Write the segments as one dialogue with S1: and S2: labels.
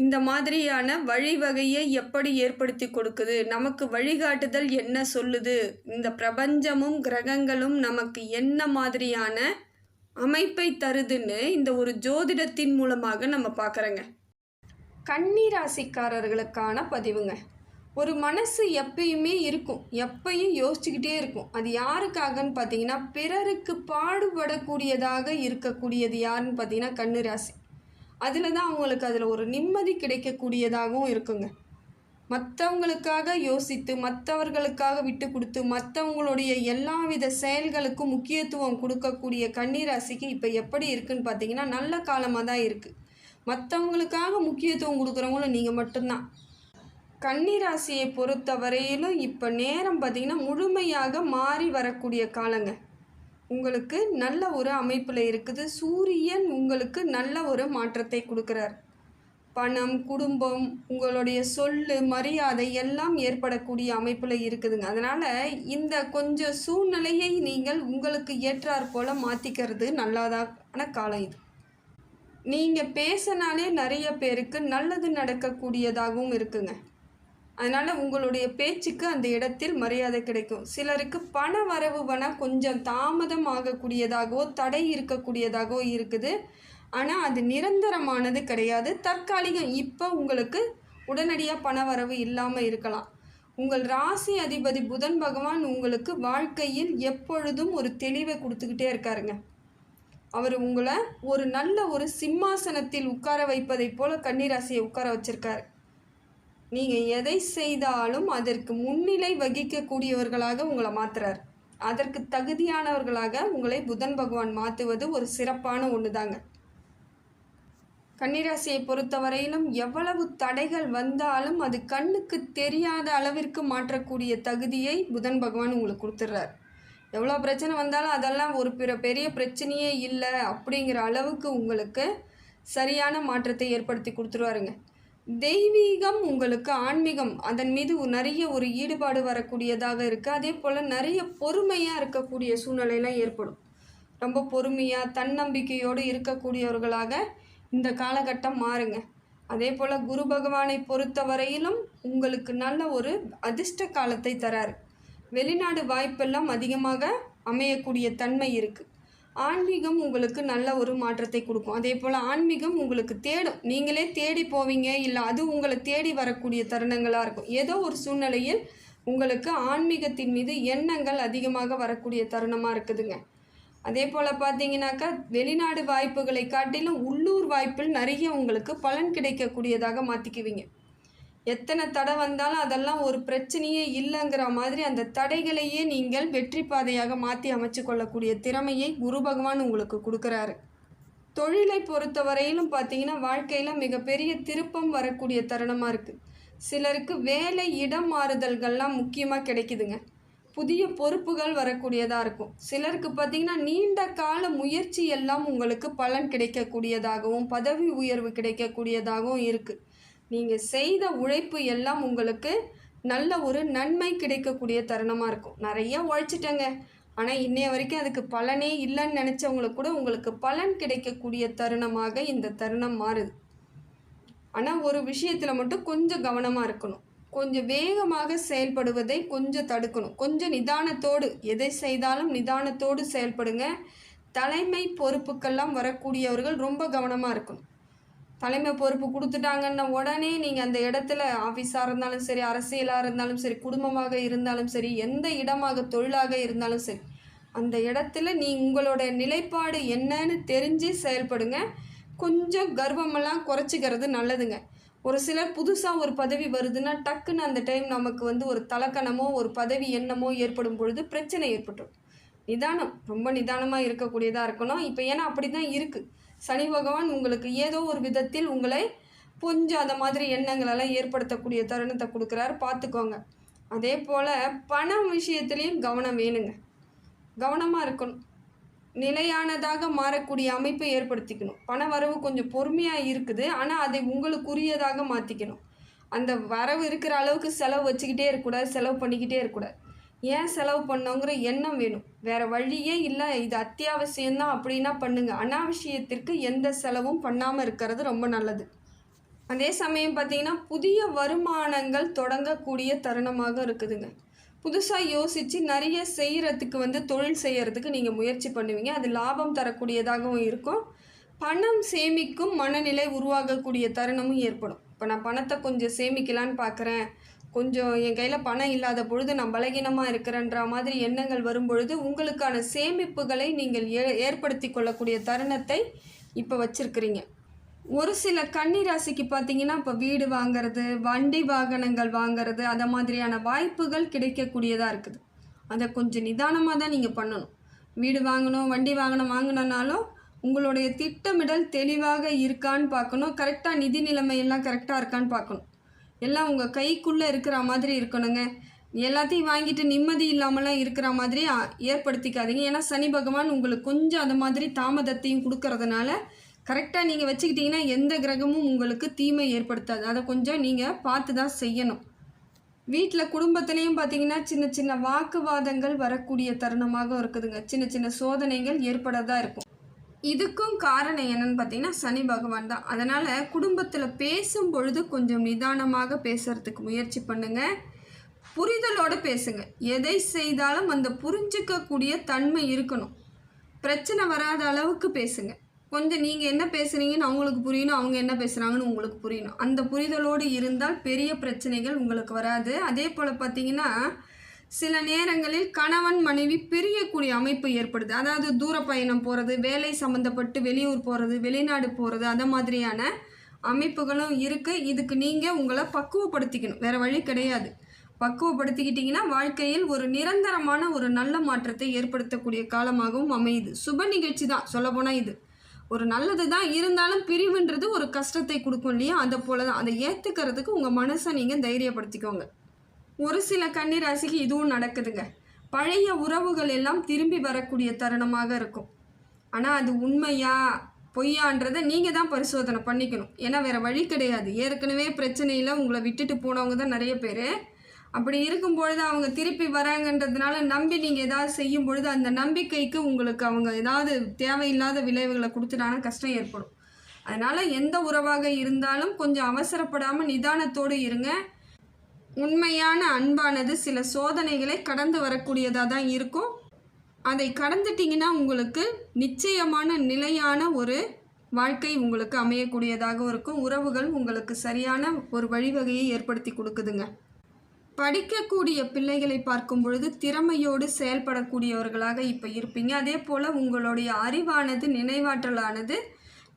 S1: இந்த மாதிரியான வழிவகையை எப்படி ஏற்படுத்தி கொடுக்குது? நமக்கு வழிகாட்டுதல் என்ன சொல்லுது? இந்த பிரபஞ்சமும் கிரகங்களும் நமக்கு என்ன மாதிரியான அமைப்பை தருதுன்னு இந்த ஒரு ஜோதிடத்தின் மூலமாக நம்ம பார்க்குறோங்க. கன்னி ராசிக்காரர்களுக்கான பதிவுங்க. ஒரு மனசு எப்பயுமே இருக்கும். எப்பயும் யோசிச்சுக்கிட்டே இருக்கும். அது யாருக்காகன்னு பார்த்தீங்கன்னா பிறருக்கு பாடுபடக்கூடியதாக இருக்கக்கூடியது யாருன்னு பார்த்தீங்கன்னா கண்ணு ராசி அதில் தான் அவங்களுக்கு அதில் ஒரு நிம்மதி கிடைக்கக்கூடியதாகவும் இருக்குங்க. மற்றவங்களுக்காக யோசித்து மற்றவர்களுக்காக விட்டு கொடுத்து மற்றவங்களுடைய எல்லாவித செயல்களுக்கும் முக்கியத்துவம் கொடுக்கக்கூடிய கன்னிராசிக்கு இப்போ எப்படி இருக்குன்னு பார்த்தீங்கன்னா நல்ல காலமாக தான் இருக்குது மற்றவங்களுக்காக முக்கியத்துவம் கொடுக்குறவங்களும் நீங்கள் மட்டும்தான். கன்னிராசியை பொறுத்த வரையிலும் இப்போ நேரம் பார்த்திங்கன்னா முழுமையாக மாறி வரக்கூடிய காலங்க. உங்களுக்கு நல்ல ஒரு அமைப்பில் இருக்குது. சூரியன் உங்களுக்கு நல்ல ஒரு மாற்றத்தை கொடுக்குறார். பணம் குடும்பம் உங்களுடைய சொல் மரியாதை எல்லாம் ஏற்படக்கூடிய அமைப்பில் இருக்குதுங்க. அதனால் இந்த கொஞ்சம் சூழ்நிலையை நீங்கள் உங்களுக்கு ஏற்றாற் போல் மாற்றிக்கிறது நல்லதான காலம் இது. நீங்கள் பேசினாலே நிறைய பேருக்கு நல்லது நடக்கக்கூடியதாகவும் இருக்குங்க. அதனால் உங்களுடைய பேச்சுக்கு அந்த இடத்தில் மரியாதை கிடைக்கும். சிலருக்கு பண வரவு வன கொஞ்சம் தாமதம் ஆகக்கூடியதாகவோ தடை இருக்கக்கூடியதாகவோ இருக்குது. ஆனால் அது நிரந்தரமானது கிடையாது. தற்காலிகம் இப்போ உங்களுக்கு உடனடியாக பண வரவு இல்லாமல் இருக்கலாம். உங்கள் ராசி அதிபதி புதன் பகவான் உங்களுக்கு வாழ்க்கையில் எப்பொழுதும் ஒரு தெளிவை கொடுத்துக்கிட்டே இருக்காருங்க. அவர் உங்களை ஒரு நல்ல ஒரு சிம்மாசனத்தில் உட்கார வைப்பதைப் போல கன்னிராசியை உட்கார வச்சிருக்காரு. நீங்கள் எதை செய்தாலும் அதற்கு முன்னிலை வகிக்கக்கூடியவர்களாக உங்களை மாற்றுறார் அதற்கு தகுதியானவர்களாக உங்களை புதன் பகவான் மாற்றுவது ஒரு சிறப்பான ஒன்று தாங்க கன்னிராசியை பொறுத்தவரையிலும் எவ்வளவு தடைகள் வந்தாலும் அது கண்ணுக்கு தெரியாத அளவிற்கு மாற்றக்கூடிய தகுதியை புதன் பகவான் உங்களுக்கு கொடுத்துட்றார் எவ்வளோ பிரச்சனை வந்தாலும் அதெல்லாம் ஒரு பிற பெரிய பிரச்சனையே இல்லை அப்படிங்கிற அளவுக்கு உங்களுக்கு சரியான மாற்றத்தை ஏற்படுத்தி கொடுத்துருவாருங்க. தெய்வீகம் உங்களுக்கு ஆன்மீகம். அதன் மீது நிறைய ஒரு ஈடுபாடு வரக்கூடியதாக இருக்குது அதே போல் நிறைய பொறுமையாக இருக்கக்கூடிய சூழ்நிலையெல்லாம் ஏற்படும். ரொம்ப பொறுமையாக தன்னம்பிக்கையோடு இருக்கக்கூடியவர்களாக இந்த காலகட்டம் மாறுங்க. அதே போல் குரு பகவானை பொறுத்த வரையிலும் உங்களுக்கு நல்ல ஒரு அதிர்ஷ்ட காலத்தை தராரு. வெளிநாடு வாய்ப்பெல்லாம் அதிகமாக அமையக்கூடிய தன்மை இருக்குது ஆன்மீகம் உங்களுக்கு நல்ல ஒரு மாற்றத்தை கொடுக்கும். அதே போல் ஆன்மீகம் உங்களுக்கு தேடும். நீங்களே தேடி போவீங்க. இல்லை அது உங்களை தேடி வரக்கூடிய தருணங்களாக இருக்கும். ஏதோ ஒரு சூழ்நிலையில் உங்களுக்கு ஆன்மீகத்தின் மீது எண்ணங்கள் அதிகமாக வரக்கூடிய தருணமாக இருக்குதுங்க. அதே போல் பார்த்தீங்கன்னாக்கா வெளிநாடு வாய்ப்புகளை காட்டிலும் உள்ளூர் வாய்ப்பில் நிறைய உங்களுக்கு பலன் கிடைக்கக்கூடியதாக மாற்றிக்குவீங்க எத்தனை தடை வந்தாலும் அதெல்லாம் ஒரு பிரச்சனையே இல்லைங்கிற மாதிரி அந்த தடைகளையே நீங்கள் வெற்றி பாதையாக மாற்றி அமைச்சு கொள்ளக்கூடிய திறமையை குரு பகவான் உங்களுக்கு கொடுக்குறாரு. தொழிலை பொறுத்த வரையிலும் பார்த்தீங்கன்னா வாழ்க்கையில் மிகப்பெரிய திருப்பம் வரக்கூடிய தருணமாக இருக்குது சிலருக்கு வேலை இடம் மாறுதல்கள்லாம் முக்கியமாக கிடைக்குதுங்க. புதிய பொறுப்புகள் வரக்கூடியதாக இருக்கும். சிலருக்கு பார்த்திங்கன்னா நீண்ட கால முயற்சி எல்லாம் உங்களுக்கு பலன் கிடைக்கக்கூடியதாகவும் பதவி உயர்வு கிடைக்கக்கூடியதாகவும் இருக்குது நீங்கள் செய்த உழைப்பு எல்லாம் உங்களுக்கு நல்ல ஒரு நன்மை கிடைக்கக்கூடிய தருணமாக இருக்கும். நிறையா உழைச்சிட்டேங்க. ஆனால் இன்னைய வரைக்கும் அதுக்கு பலனே இல்லைன்னு நினச்சவங்களுக்கு கூட உங்களுக்கு பலன் கிடைக்கக்கூடிய தருணமாக இந்த தருணம் மாறுது. ஆனால் ஒரு விஷயத்தில் மட்டும் கொஞ்சம் கவனமாக இருக்கணும். கொஞ்சம் வேகமாக செயல்படுவதை கொஞ்சம் தடுக்கணும். கொஞ்சம் நிதானத்தோடு எதை செய்தாலும் நிதானத்தோடு செயல்படுங்க. தலைமை பொறுப்புக்கெல்லாம் வரக்கூடியவர்கள் ரொம்ப கவனமாக இருக்கணும். தலைமை பொறுப்பு கொடுத்துட்டாங்கன்ன உடனே நீங்கள் அந்த இடத்துல ஆஃபீஸாக இருந்தாலும் சரி அரசியலாக இருந்தாலும் சரி குடும்பமாக இருந்தாலும் சரி எந்த இடமாக தொழிலாக இருந்தாலும் சரி அந்த இடத்துல நீ உங்களோட நிலைப்பாடு என்னன்னு தெரிஞ்சு செயல்படுங்க. கொஞ்சம் கர்வமெல்லாம் குறைச்சிக்கிறது நல்லதுங்க. ஒரு சிலர் புதுசாக ஒரு பதவி வருதுன்னா டக்குன்னு அந்த டைம் நமக்கு வந்து ஒரு தலக்கணமோ ஒரு பதவி எண்ணமோ ஏற்படும் பொழுது பிரச்சனை ஏற்பட்டுரும். நிதானம் ரொம்ப நிதானமாக இருக்கக்கூடியதாக இருக்கணும். இப்போ ஏன்னா அப்படி தான் இருக்குது சனி பகவான் உங்களுக்கு ஏதோ ஒரு விதத்தில் உங்களை கொஞ்சம் அந்த மாதிரி எண்ணங்களெல்லாம் ஏற்படுத்தக்கூடிய தருணத்தை கொடுக்குறாரு. பார்த்துக்கோங்க. அதே போல் பணம் விஷயத்துலேயும் கவனம் வேணுங்க. கவனமாக இருக்கணும். நிலையானதாக மாறக்கூடிய அமைப்பை ஏற்படுத்திக்கணும். பண வரவு கொஞ்சம் பொறுமையாக இருக்குது. ஆனால் அதை உங்களுக்குரியதாக மாற்றிக்கணும் அந்த வரவு இருக்கிற அளவுக்கு செலவு வச்சுக்கிட்டே இருக்கக்கூடாது செலவு பண்ணிக்கிட்டே இருக்கக்கூடாது. ஏன் செலவு பண்ணோங்கிற எண்ணம் வேணும். வேற வழியே இல்லை. இது அத்தியாவசியம்தான் அப்படின்னா பண்ணுங்க. அனாவசியத்திற்கு எந்த செலவும் பண்ணாமல் இருக்கிறது ரொம்ப நல்லது. அதே சமயம் பார்த்தீங்கன்னா புதிய வருமானங்கள் தொடங்கக்கூடிய தருணமாக இருக்குதுங்க. புதுசாக யோசித்து நிறைய செய்கிறதுக்கு வந்து தொழில் செய்கிறதுக்கு நீங்கள் முயற்சி பண்ணுவீங்க. அது லாபம் தரக்கூடியதாகவும் இருக்கும். பணம் சேமிக்கும் மனநிலை உருவாகக்கூடிய தருணமும் ஏற்படும். இப்போ நான் பணத்தை கொஞ்சம் சேமிக்கலான்னு பார்க்குறேன் கொஞ்சம் என் கையில் பணம் இல்லாத பொழுது நான் பலகீனமாக இருக்கிறேன்ற மாதிரி எண்ணங்கள் வரும்பொழுது உங்களுக்கான சேமிப்புகளை நீங்கள் ஏ ஏற்படுத்தி கொள்ளக்கூடிய தருணத்தை இப்போ வச்சுருக்கிறீங்க. ஒரு சில கன்னி ராசிக்கு பார்த்தீங்கன்னா இப்போ வீடு வாங்குறது வண்டி வாகனங்கள் வாங்குறது அந்த மாதிரியான வாய்ப்புகள் கிடைக்கக்கூடியதாக இருக்குது. அதை கொஞ்சம் நிதானமாக தான் நீங்கள் பண்ணணும். வீடு வாங்கணும் வண்டி வாங்கணும் வாங்கினாலும் உங்களுடைய திட்டமிடல் தெளிவாக இருக்கான்னு பார்க்கணும். கரெக்டாக நிதி நிலைமையெல்லாம் கரெக்டாக இருக்கான்னு பார்க்கணும். எல்லாம் உங்கள் கைக்குள்ளே இருக்கிற மாதிரி இருக்கணுங்க. எல்லாத்தையும் வாங்கிட்டு நிம்மதி இல்லாமலாம் இருக்கிற மாதிரி ஏற்படுத்திக்காதீங்க. ஏன்னா சனி பகவான் உங்களுக்கு கொஞ்சம் அந்த மாதிரி தாமதத்தையும் கொடுக்கறதுனால கரெக்டாக நீங்கள் வச்சுக்கிட்டிங்கன்னா எந்த கிரகமும் உங்களுக்கு தீமை ஏற்படுத்தாது. அதை கொஞ்சம் நீங்கள் பார்த்து தான் செய்யணும். வீட்டில் குடும்பத்துலேயும் பார்த்தீங்கன்னா சின்ன சின்ன வாக்குவாதங்கள் வரக்கூடிய தருணமாக இருக்குதுங்க. சின்ன சின்ன சோதனைகள் ஏற்பட தான் இருக்கும். இதுக்கும் காரணம் என்னன்னு பார்த்தீங்கன்னா சனி பகவான் தான். அதனால் குடும்பத்தில் பேசும் பொழுது கொஞ்சம் நிதானமாக பேசுறதுக்கு முயற்சி பண்ணுங்க. புரிதலோடு பேசுங்க. எதை செய்தாலும் அந்த புரிஞ்சுக்கக்கூடிய தன்மை இருக்கணும். பிரச்சனை வராத அளவுக்கு பேசுங்க. கொஞ்சம் நீங்கள் என்ன பேசுனீங்கன்னு அவங்களுக்கு புரியணும் அவங்க என்ன பேசுகிறாங்கன்னு உங்களுக்கு புரியணும். அந்த புரிதலோடு இருந்தால் பெரிய பிரச்சனைகள் உங்களுக்கு வராது. அதே போல் பார்த்தீங்கன்னா சில நேரங்களில் கணவன் மனைவி பிரியக்கூடிய அமைப்பு ஏற்படுது. அதாவது தூர பயணம் போகிறது வேலை சம்மந்தப்பட்டு வெளியூர் போகிறது வெளிநாடு போகிறது அந்த மாதிரியான அமைப்புகளும் இருக்குது இதுக்கு நீங்கள் உங்களை பக்குவப்படுத்திக்கணும். வேறு வழி கிடையாது. பக்குவப்படுத்திக்கிட்டிங்கன்னா வாழ்க்கையில் ஒரு நிரந்தரமான ஒரு நல்ல மாற்றத்தை ஏற்படுத்தக்கூடிய காலமாகவும் அமையுது. சுப நிகழ்ச்சி தான் சொல்லப்போனால் இது. ஒரு நல்லது தான். இருந்தாலும் பிரிவுன்றது ஒரு கஷ்டத்தை கொடுக்கும் இல்லையா? அதை போல தான் அதை ஏற்றுக்கிறதுக்கு உங்கள் மனசை நீங்கள் தைரியப்படுத்திக்கோங்க. ஒரு சில கன்னிராசிக்கு இதுவும் நடக்குதுங்க. பழைய உறவுகள் எல்லாம் திரும்பி வரக்கூடிய தருணமாக இருக்கும். ஆனால் அது உண்மையா பொய்யான்றதை நீங்கள் தான் பரிசோதனை பண்ணிக்கணும். ஏன்னா வேறு வழி கிடையாது. ஏற்கனவே பிரச்சனையில் உங்களை விட்டுட்டு போனவங்க தான் நிறைய பேர். அப்படி இருக்கும் பொழுது அவங்க திருப்பி வராங்கன்றதுனால நம்பி நீங்கள் ஏதாவது செய்யும் பொழுது அந்த நம்பிக்கைக்கு உங்களுக்கு அவங்க ஏதாவது தேவையில்லாத விளைவுகளை கொடுத்துட்டாங்கன்னா கஷ்டம் ஏற்படும். அதனால் எந்த உறவாக இருந்தாலும் கொஞ்சம் அவசரப்படாமல் நிதானத்தோடு இருங்க. உண்மையான அன்பானது சில சோதனைகளை கடந்து வரக்கூடியதாக தான் இருக்கும். அதை கடந்துட்டிங்கன்னா உங்களுக்கு நிச்சயமான நிலையான ஒரு வாழ்க்கை உங்களுக்கு அமையக்கூடியதாக இருக்கும். உறவுகள் உங்களுக்கு சரியான ஒரு வழிவகையை ஏற்படுத்தி கொடுக்குதுங்க. படிக்கக்கூடிய பிள்ளைகளை பார்க்கும் பொழுது திறமையோடு செயல்படக்கூடியவர்களாக இப்போ இருப்பீங்க. அதே போல் உங்களுடைய அறிவானது நினைவாற்றலானது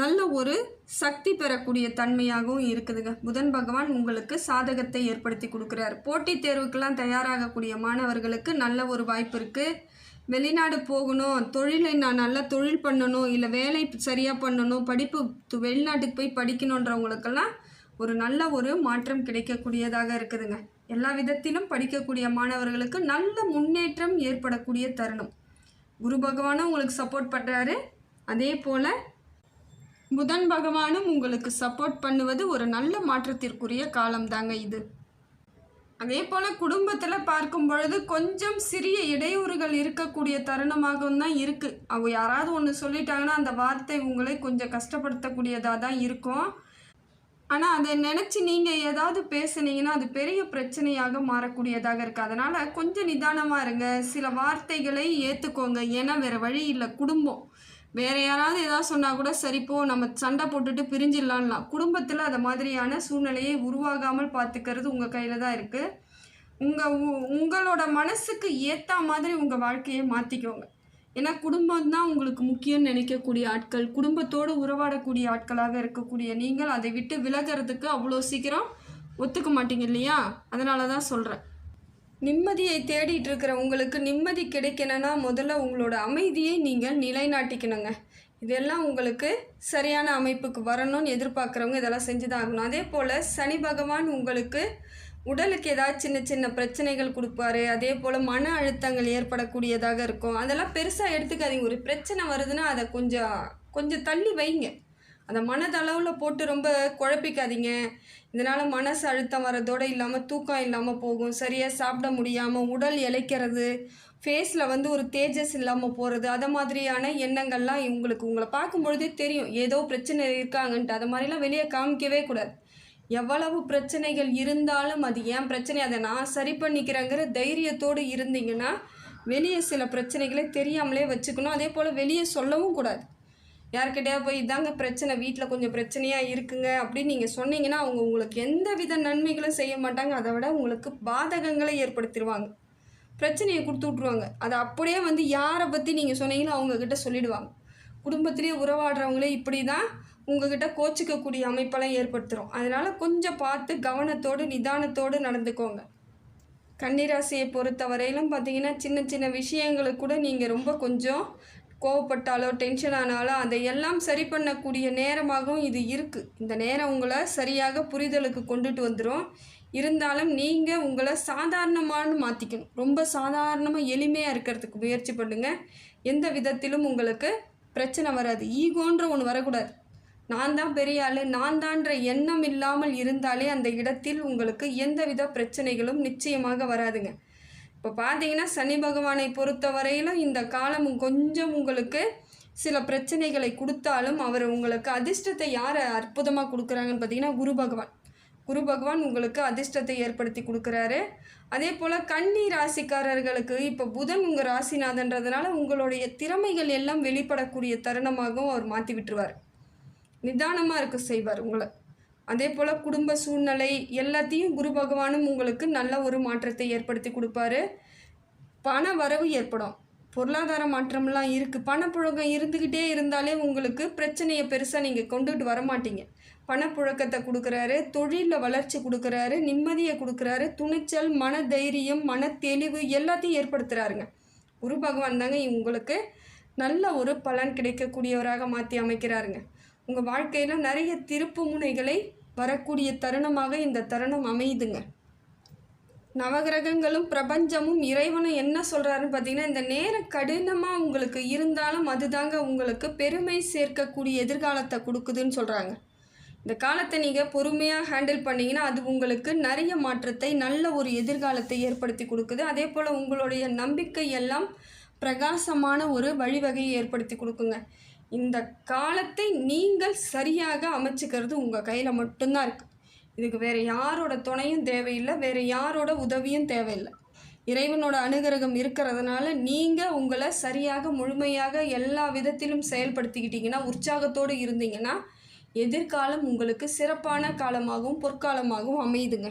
S1: நல்ல ஒரு சக்தி பெறக்கூடிய தன்மையாகவும் இருக்குதுங்க. புதன் பகவான் உங்களுக்கு சாதகத்தை ஏற்படுத்தி கொடுக்குறாரு. போட்டித் தேர்வுக்கெல்லாம் தயாராகக்கூடிய மாணவர்களுக்கு நல்ல ஒரு வாய்ப்பு இருக்குது வெளிநாடு போகணும் தொழிலை நான் நல்லா தொழில் பண்ணணும் இல்லை வேலை சரியாக பண்ணணும் படிப்பு வெளிநாட்டுக்கு போய் படிக்கணுன்றவங்களுக்கெல்லாம் ஒரு நல்ல ஒரு மாற்றம் கிடைக்கக்கூடியதாக இருக்குதுங்க. எல்லா விதத்திலும் படிக்கக்கூடிய மாணவர்களுக்கு நல்ல முன்னேற்றம் ஏற்படக்கூடிய தருணம். குரு பகவானும் உங்களுக்கு சப்போர்ட் பண்ணுறாரு அதே போல் புதன் பகவானும் உங்களுக்கு சப்போர்ட் பண்ணுவது ஒரு நல்ல மாற்றத்திற்குரிய காலம் தாங்க இது. அதே போல் குடும்பத்தில் பார்க்கும் பொழுது கொஞ்சம் சிறிய இடையூறுகள் இருக்கக்கூடிய தருணமாகவும் தான் இருக்குது அவங்க யாராவது ஒன்று சொல்லிட்டாங்கன்னா அந்த வார்த்தை உங்களை கொஞ்சம் கஷ்டப்படுத்தக்கூடியதாக தான் இருக்கும். ஆனால் அதை நினச்சி நீங்கள் ஏதாவது பேசுனீங்கன்னா அது பெரிய பிரச்சனையாக மாறக்கூடியதாக இருக்குது அதனால் கொஞ்சம் நிதானமாக இருங்க. சில வார்த்தைகளை ஏற்றுக்கோங்க ஏன்னா வேறு வழி இல்லை. குடும்பம். வேறு யாராவது ஏதாவது சொன்னால் கூட சரிப்போ நம்ம சண்டை போட்டுட்டு பிரிஞ்சிடலாம்லாம். குடும்பத்தில் அது மாதிரியான சூழ்நிலையை உருவாகாமல் பார்த்துக்கிறது உங்கள் கையில் தான் இருக்குது உங்கள் உங்களோட மனசுக்கு ஏற்ற மாதிரி உங்கள் வாழ்க்கையை மாற்றிக்கோங்க ஏன்னா குடும்பம் தான் உங்களுக்கு முக்கியம்னு நினைக்கக்கூடிய ஆட்கள் குடும்பத்தோடு உறவாடக்கூடிய ஆட்களாக இருக்கக்கூடிய நீங்கள் அதை விட்டு விலகிறதுக்கு அவ்வளோ சீக்கிரம் ஒத்துக்க மாட்டீங்க இல்லையா? அதனால தான் சொல்கிறேன் நிம்மதியை தேடிட்டு இருக்கிற உங்களுக்கு நிம்மதி கிடைக்கணும்னா முதல்ல உங்களோட அமைதியை நீங்கள் நிலைநாட்டிக்கணுங்க. இதெல்லாம் உங்களுக்கு சரியான அமைப்புக்கு வரணும்னு எதிர்பார்க்குறவங்க இதெல்லாம் செஞ்சு தான் ஆகணும். அதே போல் சனி பகவான் உங்களுக்கு உடலுக்கு ஏதாவது சின்ன சின்ன பிரச்சனைகள் கொடுப்பாரு. அதே போல் மன அழுத்தங்கள் ஏற்படக்கூடியதாக இருக்கும். அதெல்லாம் பெருசாக எடுத்துக்காதீங்க. ஒரு பிரச்சனை வருதுன்னா அதை கொஞ்சம் கொஞ்சம் தள்ளி வைங்க. அந்த மனதளவில் போட்டு ரொம்ப குழப்பிக்காதீங்க. இதனால் மனசு அழுத்தம் வரதோடு இல்லாமல் தூக்கம் இல்லாமல் போகும். சரியாக சாப்பிட முடியாமல் உடல் இழைக்கிறது ஃபேஸில் வந்து ஒரு தேஜஸ் இல்லாமல் போகிறது அதை மாதிரியான எண்ணங்கள்லாம் உங்களுக்கு உங்களை பார்க்கும்பொழுதே தெரியும். ஏதோ பிரச்சனை இருக்காங்கன்ட்டு. அது மாதிரிலாம் வெளியே காமிக்கவே கூடாது. எவ்வளவு பிரச்சனைகள் இருந்தாலும் அது ஏன் பிரச்சனை? அதை நான் சரி பண்ணிக்கிறேங்கிற தைரியத்தோடு இருந்தீங்கன்னா வெளியே சில பிரச்சனைகளை தெரியாமலே வச்சுக்கணும். அதே போல் வெளியே சொல்லவும் கூடாது. யார்கிட்டயா போய் இதாங்க பிரச்சனை வீட்டில் கொஞ்சம் பிரச்சனையாக இருக்குங்க. அப்படின்னு நீங்கள் சொன்னீங்கன்னா அவங்க உங்களுக்கு எந்த வித நன்மைகளும் செய்ய மாட்டாங்க. அதை விட உங்களுக்கு பாதகங்களை ஏற்படுத்திடுவாங்க பிரச்சனையை கொடுத்து விட்ருவாங்க அதை அப்படியே வந்து யாரை பற்றி நீங்கள் சொன்னீங்களோ அவங்கக்கிட்ட சொல்லிடுவாங்க. குடும்பத்திலேயே உறவாடுறவங்களே இப்படி தான் உங்ககிட்ட கோச்சிக்கக்கூடிய அமைப்பெல்லாம் ஏற்படுத்துகிறோம் அதனால் கொஞ்சம் பார்த்து கவனத்தோடு நிதானத்தோடு நடந்துக்கோங்க. கன்னிராசியை பொறுத்த வரையிலும் பார்த்தீங்கன்னா சின்ன சின்ன விஷயங்களுக்கு கூட நீங்கள் ரொம்ப கொஞ்சம் கோவப்பட்டாலோ டென்ஷன் ஆனாலோ அதை எல்லாம் சரி பண்ணக்கூடிய நேரமாகவும் இது இருக்குது இந்த நேரம் உங்களை சரியாக புரிதலுக்கு கொண்டுட்டு வந்துடும் இருந்தாலும் நீங்கள் உங்களை சாதாரணமானு மாற்றிக்கணும் ரொம்ப சாதாரணமாக எளிமையாக இருக்கிறதுக்கு முயற்சி பண்ணுங்கள் எந்த விதத்திலும் உங்களுக்கு பிரச்சனை வராது. ஈகோன்ற ஒன்று வரக்கூடாது. நான் தான் பெரிய ஆள். நான் தான்ற எண்ணம் இல்லாமல் இருந்தாலே அந்த இடத்தில் உங்களுக்கு எந்தவித பிரச்சனைகளும் நிச்சயமாக வராதுங்க. இப்போ பார்த்தீங்கன்னா சனி பகவானை பொறுத்த வரையிலும் இந்த காலம் கொஞ்சம் உங்களுக்கு சில பிரச்சனைகளை கொடுத்தாலும் அவர் உங்களுக்கு அதிர்ஷ்டத்தை யார் அற்புதமாக கொடுக்குறாங்கன்னு பார்த்தீங்கன்னா குரு பகவான். குரு பகவான் உங்களுக்கு அதிர்ஷ்டத்தை ஏற்படுத்தி கொடுக்குறாரு. அதே போல் கன்னி ராசிக்காரர்களுக்கு இப்போ புதன் உங்கள் ராசிநாதன்றதுனால உங்களுடைய திறமைகள் எல்லாம் வெளிப்படக்கூடிய தருணமாகவும் அவர் மாற்றி விட்டுருவார். நிதானமாக இருக்க செய்வார் உங்களை. அதே போல் குடும்ப சூழ்நிலை எல்லாத்தையும் குரு பகவானும் உங்களுக்கு நல்ல ஒரு மாற்றத்தை ஏற்படுத்தி கொடுப்பாரு. பண வரவு ஏற்படும். பொருளாதார மாற்றம்லாம் இருக்குது பணப்புழக்கம் இருந்துக்கிட்டே இருந்தாலே உங்களுக்கு பிரச்சனையை பெருசாக நீங்கள் கொண்டுட்டு வர மாட்டீங்க. பணப்புழக்கத்தை கொடுக்குறாரு தொழிலில் வளர்ச்சி கொடுக்குறாரு நிம்மதியை கொடுக்குறாரு துணிச்சல் மன தைரியம் மன தெளிவு எல்லாத்தையும் ஏற்படுத்துகிறாருங்க குரு பகவான் தாங்க உங்களுக்கு நல்ல ஒரு பலன் கிடைக்கக்கூடியவராக மாற்றி அமைக்கிறாருங்க. உங்கள் வாழ்க்கையில் நிறைய திருப்பு முனைகளை வரக்கூடிய தருணமாக இந்த தருணம் அமையுதுங்க. நவகிரகங்களும் பிரபஞ்சமும் இறைவனும் என்ன சொல்கிறாருன்னு பார்த்தீங்கன்னா இந்த நேரம் கடினமாக உங்களுக்கு இருந்தாலும் அதுதாங்க உங்களுக்கு பெருமை சேர்க்கக்கூடிய எதிர்காலத்தை கொடுக்குதுன்னு சொல்கிறாங்க இந்த காலத்தை நீங்கள் பொறுமையாக ஹேண்டில் பண்ணிங்கன்னா அது உங்களுக்கு நிறைய மாற்றத்தை நல்ல ஒரு எதிர்காலத்தை ஏற்படுத்தி கொடுக்குது. அதே போல் உங்களுடைய நம்பிக்கை எல்லாம் பிரகாசமான ஒரு வழிவகையை ஏற்படுத்தி கொடுக்குங்க. இந்த காலத்தை நீங்கள் சரியாக அமைச்சுக்கிறது உங்கள் கையில் மட்டும்தான் இருக்குது இதுக்கு வேறு யாரோட துணையும் தேவையில்லை வேறு யாரோட உதவியும் தேவையில்லை. இறைவனோட அனுகிரகம் இருக்கிறதுனால நீங்கள் உங்களை சரியாக முழுமையாக எல்லா விதத்திலும் செயல்படுத்திக்கிட்டீங்கன்னா உற்சாகத்தோடு இருந்தீங்கன்னா எதிர்காலம் உங்களுக்கு சிறப்பான காலமாகவும் பொற்காலமாகவும் அமையுதுங்க.